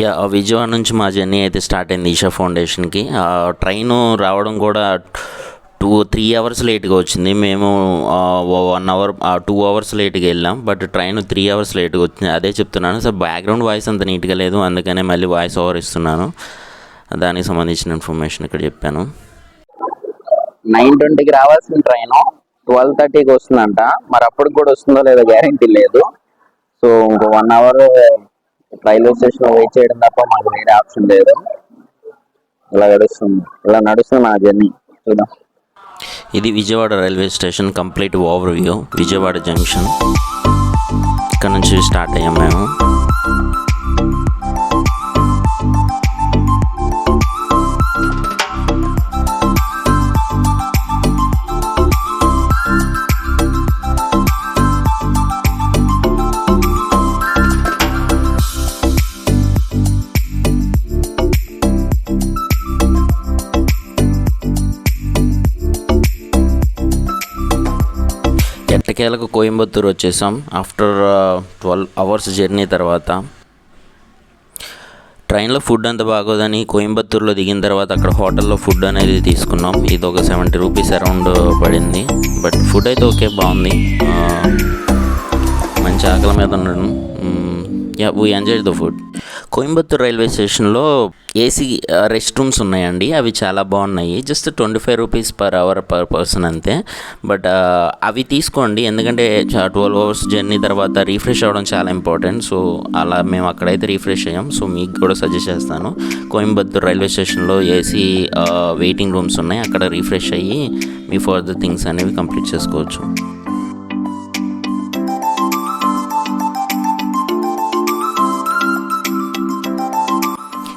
Yeah Vijayawada నుంచి మా journey అయితే స్టార్ట్ అయింది ఈషా ఫౌండేషన్కి. ట్రైన్ రావడం కూడా టూ త్రీ అవర్స్ లేట్గా వచ్చింది. మేము వన్ అవర్ టూ అవర్స్ లేట్గా వెళ్ళాం. బట్ ట్రైన్ త్రీ అవర్స్ లేట్గా వచ్చింది. అదే చెప్తున్నాను. సార్ బ్యాక్గ్రౌండ్ వాయిస్ అంత నీట్గా లేదు. అందుకనే మళ్ళీ వాయిస్ ఓవర్ ఇస్తున్నాను. దానికి సంబంధించిన ఇన్ఫర్మేషన్ ఇక్కడ చెప్పాను. నైన్ ట్వంటీకి రావాల్సిన ట్రైన్. ట్వెల్వ్ థర్టీకి వస్తుందంట. మరి అప్పటికి కూడా వస్తుందో లేదో గ్యారంటీ లేదు. సో ఇంకో one hour railway station wait చేయడం తప్ప మాకు వేరే ఆప్షన్ లేదు. ఇలా నడుస్తుంది. ఇలా నడుస్తుంది నా జర్నీ. చూద్దాం. ఇది Vijayawada railway station complete overview. Vijayawada junction. ఇక్కడ నుంచి స్టార్ట్ అయ్యాం మేము. ఎట్టకేలకు కోయంబత్తూరు వచ్చేసాం. ఆఫ్టర్ ట్వెల్వ్ అవర్స్ జర్నీ తర్వాత ట్రైన్లో ఫుడ్ అంత బాగోదని కోయంబత్తూరులో దిగిన తర్వాత అక్కడ హోటల్లో ఫుడ్ అనేది తీసుకున్నాం. ఇది ఒక సెవెంటీ రూపీస్ అరౌండ్ పడింది. బట్ ఫుడ్ అయితే ఓకే బాగుంది. Uh, మంచి ఆకలి మీద ఉండడం yeah we enjoy the food Coimbatore railway స్టేషన్లో ఏసీ రెస్ట్ రూమ్స్ ఉన్నాయండి. అవి చాలా బాగున్నాయి. Just twenty five rupees per hour per person అంతే. బట్ అవి తీసుకోండి. ఎందుకంటే ట్వెల్వ్ అవర్స్ జర్నీ తర్వాత రీఫ్రెష్ అవ్వడం చాలా ఇంపార్టెంట్. సో అలా మేము అక్కడైతే రీఫ్రెష్ అయ్యాం. సో మీకు కూడా సజెస్ట్ చేస్తాను. కోయంబత్తూర్ రైల్వే స్టేషన్లో ఏసీ వెయిటింగ్ రూమ్స్ ఉన్నాయి. అక్కడ రీఫ్రెష్ అయ్యి మీ ఫర్దర్ థింగ్స్ అనేవి కంప్లీట్ చేసుకోవచ్చు.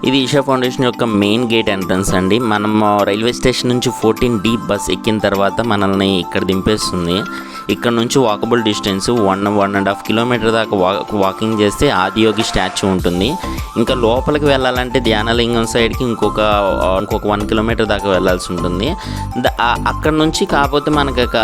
ఇది ఈషా ఫౌండేషన్ యొక్క మెయిన్ గేట్ ఎంట్రన్స్ అండి. మనం రైల్వే స్టేషన్ నుంచి ఫోర్టీన్ డీ బస్ ఎక్కిన తర్వాత మనల్ని ఇక్కడ దింపేస్తుంది. ఇక్కడ నుంచి walkable distance one one and half kilometer దాకా వాక్ వాకింగ్ చేస్తే ఆదియోగి స్టాచ్యూ ఉంటుంది. ఇంకా లోపలికి వెళ్ళాలంటే ధ్యానలింగం సైడ్కి ఇంకొక ఇంకొక వన్ కిలోమీటర్ దాకా వెళ్ళాల్సి ఉంటుంది. అక్కడ నుంచి కాకపోతే మనకి ఒక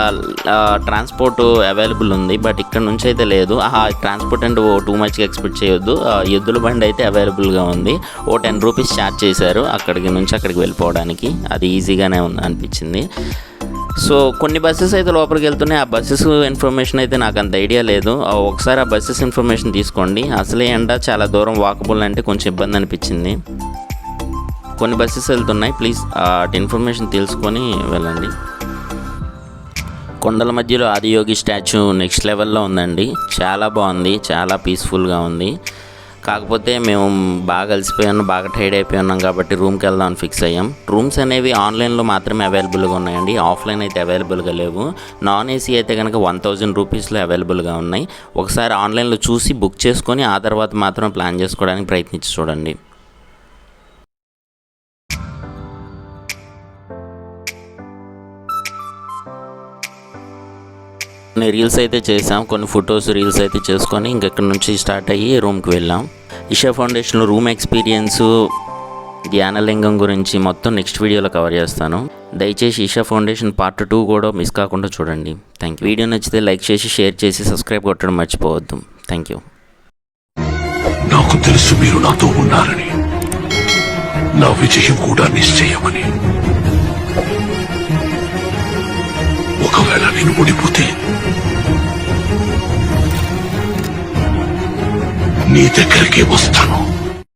ట్రాన్స్పోర్ట్ అవైలబుల్ ఉంది. బట్ ఇక్కడ నుంచి అయితే లేదు. ఆ ట్రాన్స్పోర్ట్ అంటే టూ మచ్గా ఎక్స్పెక్ట్ చేయొద్దు. ఎద్దుల బండి అయితే అవైలబుల్గా ఉంది. ఓ టెన్ రూపీస్ ఛార్జ్ చేశారు అక్కడికి నుంచి అక్కడికి వెళ్ళిపోవడానికి. అది ఈజీగానే ఉంది అనిపించింది. సో కొన్ని బస్సెస్ అయితే లోపలికి వెళ్తున్నాయి. ఆ బస్సెస్ ఇన్ఫర్మేషన్ అయితే నాకు అంత ఐడియా లేదు. ఒకసారి ఆ బస్సెస్ ఇన్ఫర్మేషన్ తీసుకోండి. అసలే ఎండ చాలా దూరం వాకబుల్ అంటే కొంచెం ఇబ్బంది అనిపించింది. కొన్ని బస్సెస్ వెళ్తున్నాయి. ప్లీజ్ అటు ఇన్ఫర్మేషన్ తెలుసుకొని వెళ్ళండి. కొండల మధ్యలో ఆదియోగి స్టాచ్యూ నెక్స్ట్ లెవెల్లో ఉందండి. చాలా బాగుంది. చాలా పీస్ఫుల్గా ఉంది. కాకపోతే మేము బాగా అలసిపోయాను బాగా టైర్డ్ అయిపోయి ఉన్నాం కాబట్టి రూమ్కి వెళ్దాం అని ఫిక్స్ అయ్యాం. రూమ్స్ అనేవి ఆన్లైన్లో మాత్రమే అవైలబుల్గా ఉన్నాయండి. ఆఫ్లైన్ అయితే అవైలబుల్గా లేవు. నాన్ ఏసీ అయితే కనుక వన్ థౌజండ్ రూపీస్లో అవైలబుల్గా ఉన్నాయి. ఒకసారి ఆన్లైన్లో చూసి బుక్ చేసుకొని ఆ తర్వాత మాత్రం ప్లాన్ చేసుకోవడానికి ప్రయత్నించి చూడండి. కొన్ని రీల్స్ అయితే చేసాం కొన్ని ఫొటోస్ రీల్స్ అయితే చేసుకొని ఇంకెక్కడ నుంచి స్టార్ట్ అయ్యి రూమ్కి వెళ్ళాం. ఇషా ఫౌండేషన్లో రూమ్ ఎక్స్పీరియన్స్ ధ్యానలింగం గురించి మొత్తం నెక్స్ట్ వీడియోలో కవర్ చేస్తాను. దయచేసి ఈషా ఫౌండేషన్ పార్ట్ టూ కూడా మిస్ కాకుండా చూడండి. థ్యాంక్ యూ వీడియో నచ్చితే లైక్ చేసి షేర్ చేసి సబ్స్క్రైబ్ కొట్టడం మర్చిపోవద్దు. థ్యాంక్ యూ నాకు తెలుసు మీరు నాతో ఉన్నారని. నా విజయం కూడా నిశ్చయమని প্রলয়লাভীর মণিপতি নিজেদেরকে অবস্থান